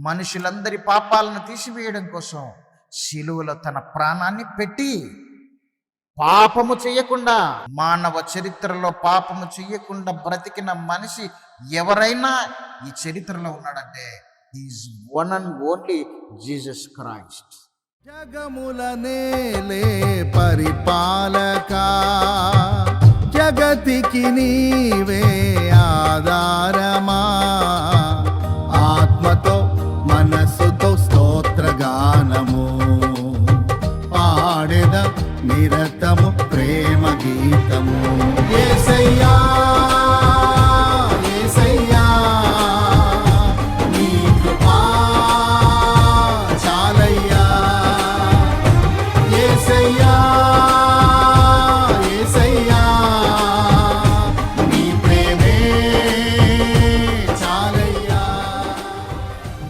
మనుషులందరి పాపాలను తీసివేయడం కోసం శిలువలో తన ప్రాణాన్ని పెట్టి పాపము చేయకుండా మానవ చరిత్రలో పాపము చేయకుండా బ్రతికిన మనిషి ఎవరైనా ఈ చరిత్రలో ఉన్నాడంటే is one and only Jesus Christ జగముల నేలే పరిపాలక జగతికి నీవే గానము పాడెద నిరతము ప్రేమ గీతము. చాలయ్యా.